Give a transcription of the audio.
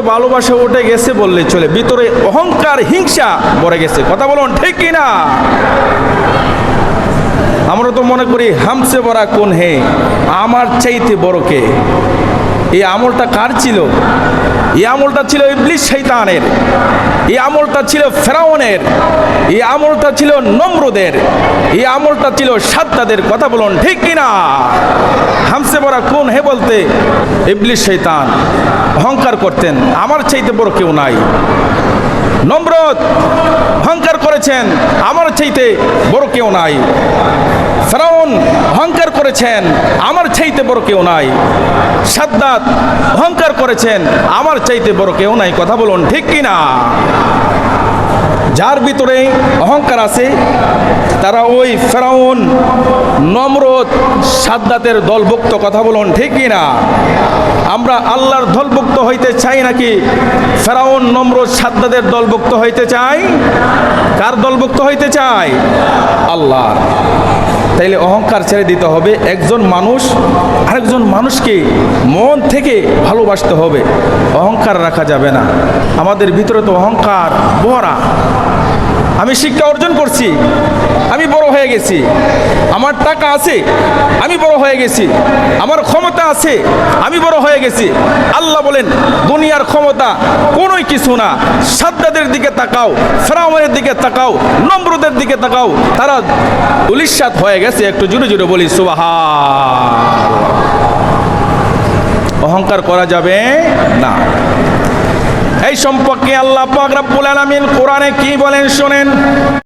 ভালোবাসা উঠে গেছে বললে চলে। ভিতরে অহংকার, হিংসা ভরে গেছে। কথা বলুন, ঠিক কিনা আমরা তো মনে করি হামসে বড়া কোন হে? আমার চাইতে বড় কে? এই আমলটা কার ছিল? এই আমলটা ছিল ইবলিশ শৈতানের। এই আমলটা ছিল ফেরাউনের। এই আমলটা ছিল নম্রদের। এই আমলটা ছিল সাদ্দাদের। কথা বলুন ঠিক কিনা? হামসে বড়া কোন হে বলতে ইবলিশ শৈতান অহংকার করতেন। আমার চাইতে বড় কেউ নাই। নম্রত অহংকার করেছেন। আমার চাইতে বড় কেউ নাই। করেছেন, আমার চাইতে বড় কেউ নাই। সাদ্দাত অহংকার করেছেন, আমার চাইতে বড় কেউ নাই। কথা বলুন, ঠিক কি না? যার ভিতরে অহংকার আছে, তারা ওই ফেরাউন নম্রত সাদ্দাতের দলভুক্ত। কথা বলুন, ঠিক কি না? আমরা আল্লাহর দলভুক্ত হইতে চাই নাকি ফেরাউন নম্রত সাদ্দাদের দলভুক্ত হইতে চাই? কার দলভুক্ত হইতে চাই? আল্লাহ। তাইলে অহংকার ছেড়ে দিতে হবে। একজন মানুষ, আরেকজন মানুষকে মন থেকে ভালোবাসতে হবে। অহংকার রাখা যাবে না। আমাদের ভিতরে তো অহংকার ভরা আমি শিক্ষা অর্জন করছি। আমি বড় হয়ে গেছি। আমার টাকা আছে, আমি বড় হয়ে গেছি। আমার ক্ষমতা আছে, আমি বড় হয়ে গেছি। আল্লাহ বলেন, দুনিয়ার ক্ষমতা কোনোই কিছু না। সাদ্দাদের দিকে তাকাও, ফেরাউনের দিকে তাকাও, নম্রদের দিকে তাকাও। তারা উলিশাত হয়ে গেছে, একটু জুড়ে জুড়ে বলি সুবাহা অহংকার করা যাবে না। এই সম্পর্কে আল্লাহ পাক আলামিন কোরআনে কি বলেন শোনেন?